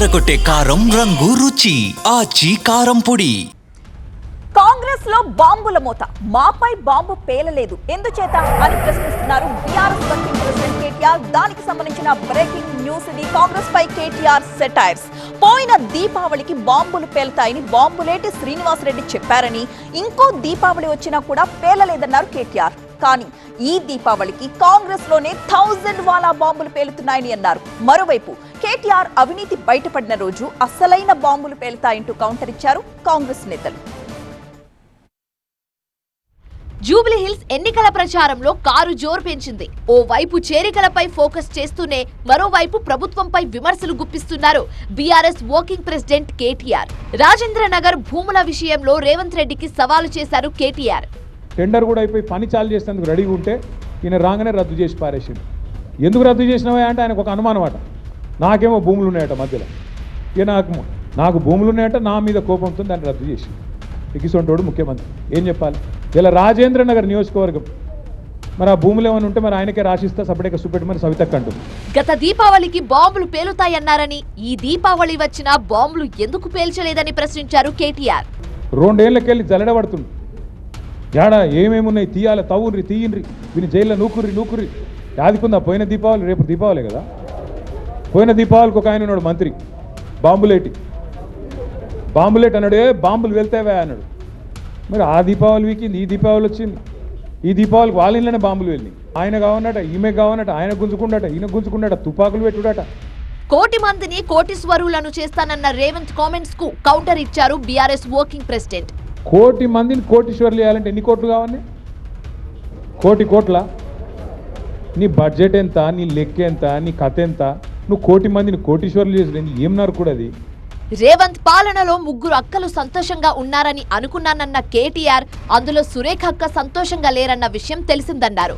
ఎర్రగొట్టే కారం రంగు రుచి. ఆచి కారం పొడి. కాంగ్రెస్లో బాంబుల మూత. మాపై బాంబు పేలలేదు. ఎందుచేత అని ప్రశ్నిస్తున్నారు బీఆర్ఎస్ వర్కింగ్ ప్రెసిడెంట్ కేటీఆర్. దానికి సంబంధించిన బ్రేకింగ్ న్యూస్ ఇది. కాంగ్రెస్ పై కేటీఆర్ సెటైర్స్. పోయిన దీపావళికి బాంబులు పేలుతాయని బాంబులేటి శ్రీనివాసరెడ్డి చెప్పారని. ఇంకో దీపావళి వచ్చినా కూడా పేలలేదన్నారు కేటీఆర్. కానీ ఈ దీపావళికి కాంగ్రెస్లోనే థౌజండ్ వాలా బాంబులు పేలుతున్నాయని అన్నారు. మరోవైపు కేటీఆర్ అవినీతి బయటపడిన రోజు అసలైన బాంబులు పేలుతాయంటూ కౌంటర్ ఇచ్చారు కాంగ్రెస్ నేతలు. జూబ్లీహిల్స్ ఎన్నికల ప్రచారంలో కారు జోరు పెంచింది. ఓ వైపు చేరికలపై ఫోకస్ చేస్తూనే మరోవైపు ప్రభుత్వంపై విమర్శలు గుప్పిస్తున్నారు BRS working president KTR. Rajendra Nagar భూముల విషయంలో రేవంత్ రెడ్డికి సవాలు చేశారు కేటీఆర్. టెండర్ కూడా అయిపోయి పని చాలు చేసేందుకు రెడీగా ఉంటే ఈయన రాగానే రద్దు చేసి పారేసిండు. ఎందుకు రద్దు చేసినావా అంటే ఆయనకు ఒక అనుమానం అట. నాకేమో భూములు ఉన్నాయట మధ్యలో. ఇక నాకు నాకు భూములు ఉన్నాయట నా మీద కోపంతో దాన్ని రద్దు చేసి ఇకిసొంటోడు ముఖ్యమంత్రి. ఏం చెప్పాలి? ఇలా రాజేంద్ర నగర్ నియోజకవర్గం మరి ఆ భూములు ఏమైనా ఉంటే మరి ఆయనకే రాసిస్తా సపరేట్గా చూపెట్టమని సవితక్క అంటుంది. గత దీపావళికి బాంబులు పేలుతాయన్నారని ఈ దీపావళి వచ్చినా బాంబులు ఎందుకు పేల్చలేదని ప్రశ్నించారు కేటీఆర్. రెండేళ్ళకెళ్ళి జల్లడబడుతుంది ఏడా ఏమేమి ఉన్నాయి తీయాలి తవ్వుర్రి తీయండ్రి. వీని జైల్లో నూకుర్రి నూకుర్రి. యాదికుందా? పోయిన దీపావళి రేపు దీపావళి కదా? పోయిన దీపావళికి ఒక ఆయన ఉన్నాడు మంత్రి. బాంబులేటి. బాంబులేట్ అన్నాడు ఏ బాంబులు వెళ్తావే అన్నాడు. మరి ఆ దీపావళి వీకింది ఈ దీపావళి వచ్చింది. ఈ దీపావళికి వాళ్ళ ఇళ్ళనే బాంబులు వెళ్ళి ఆయన కావనట ఈమె కావనట ఆయన గుంజుకుండట ఈయన గుంజుకుండట తుపాకులు పెట్టుడట. కోటి మందిని కోటీశ్వరులను చేస్తానన్న రేవంత్ కామెంట్స్కు కౌంటర్ ఇచ్చారు బీఆర్ఎస్ వర్కింగ్ ప్రెసిడెంట్. కోటి మందిని కోటీశ్వర్లు చేయాలంటే ఎన్ని కోట్లు కావాలి? కోటి కోట్ల. నీ బడ్జెట్ ఎంత? నీ లెక్క ఎంత? నీ కథ ఎంత? నువ్వు కోటి మందిని కోటీశ్వర్లు చేసి ఏం నరుకుడు అది? రేవంత్ పాలనలో ముగ్గురు అక్కలు సంతోషంగా ఉన్నారని అనుకున్నానన్న కేటీఆర్ అందులో సురేఖ అక్క సంతోషంగా లేరన్న విషయం తెలిసిందన్నారు.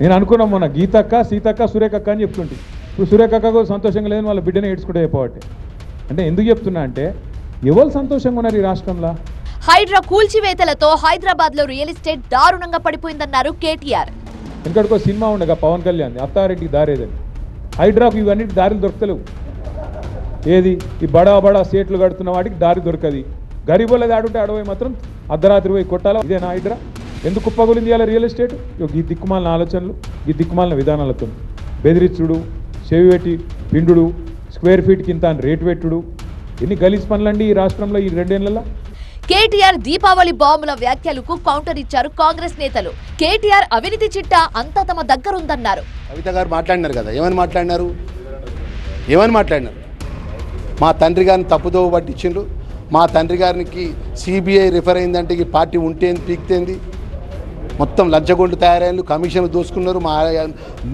నేను అనుకున్నాం మొన్న గీతక్క సీతక్క సురేఖక్క అని చెప్తుంటే. ఇప్పుడు సురేఖక్క కూడా సంతోషంగా లేదని వాళ్ళ బిడ్డనే ఏడ్చుకుంటే చెప్పబట్టే అంటే ఎందుకు చెప్తున్నా అంటే ఎవరు సంతోషంగా ఉన్నారు ఈ రాష్ట్రంలో? హైడ్రా కూల్చివేతలతో హైదరాబాద్లో రియల్ ఎస్టేట్ దారుణంగా పడిపోయిందన్నారు కేటీఆర్. ఎందుకంటే సినిమా ఉండగా పవన్ కళ్యాణ్ అత్తారెడ్డికి దారేదని. హైడ్రాకు ఇవన్నిటి దారులు దొరకలేవు ఏది? ఈ బడా బడా సేట్లు కడుతున్న వాటికి దారి దొరకది. గరీబుల దాడుంటే అడవి మాత్రం అర్ధరాత్రి పోయి కొట్టాలా? ఇదేనా హైడ్రా? ఎందుకు కుప్పగులింది ఇవాళ రియల్ ఎస్టేట్? ఈ దిక్కుమాలిన ఆలోచనలు ఈ దిక్కుమాలిన విధానాలతో బెదిరించుడు చెవి పెట్టి పిండుడు స్క్వేర్ ఫీట్ కింద అని రేటు పెట్టుడు. ఎన్ని గలీజ్ పనులండి ఈ రాష్ట్రంలో ఈ రెండేళ్ళలో కేటీఆర్ దీపావళి బాంబుల వ్యాఖ్యలకు కౌంటర్ ఇచ్చారు కాంగ్రెస్ నేతలు. కేటీఆర్ అవినీతి చిట్టా అంతా తమ దగ్గరుందన్నారు. కవిత గారు మాట్లాడినారు కదా ఏమని మాట్లాడినారు? ఏమని మాట్లాడినారు? మా తండ్రి గారిని తప్పుదోవ పట్టించిండ్రు. మా తండ్రి గారికి సిబిఐ రిఫర్ అయిందంటే ఈ పార్టీ ఉంటేంది పీక్తేంది? మొత్తం లంచగొండు తయారైన కమిషన్లు దోసుకున్నారు. మా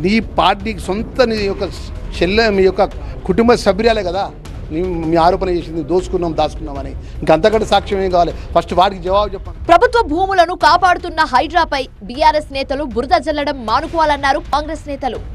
నీ పార్టీకి సొంత నీ యొక్క చెల్లె మీ యొక్క కుటుంబ సభ్యురాలే కదా. మీ ఆరోపణ చేసింది దోసుకున్నాం దాచుకున్నామని ఇంకంతకంటే సాక్ష్యం ఏం కావాలి? ఫస్ట్ వాడికి జవాబు చెప్పండి. ప్రభుత్వ భూములను కాపాడుతున్న హైడ్రాపై బీఆర్ఎస్ నేతలు బురద జల్లడం మానుకోవాలన్నారు కాంగ్రెస్ నేతలు.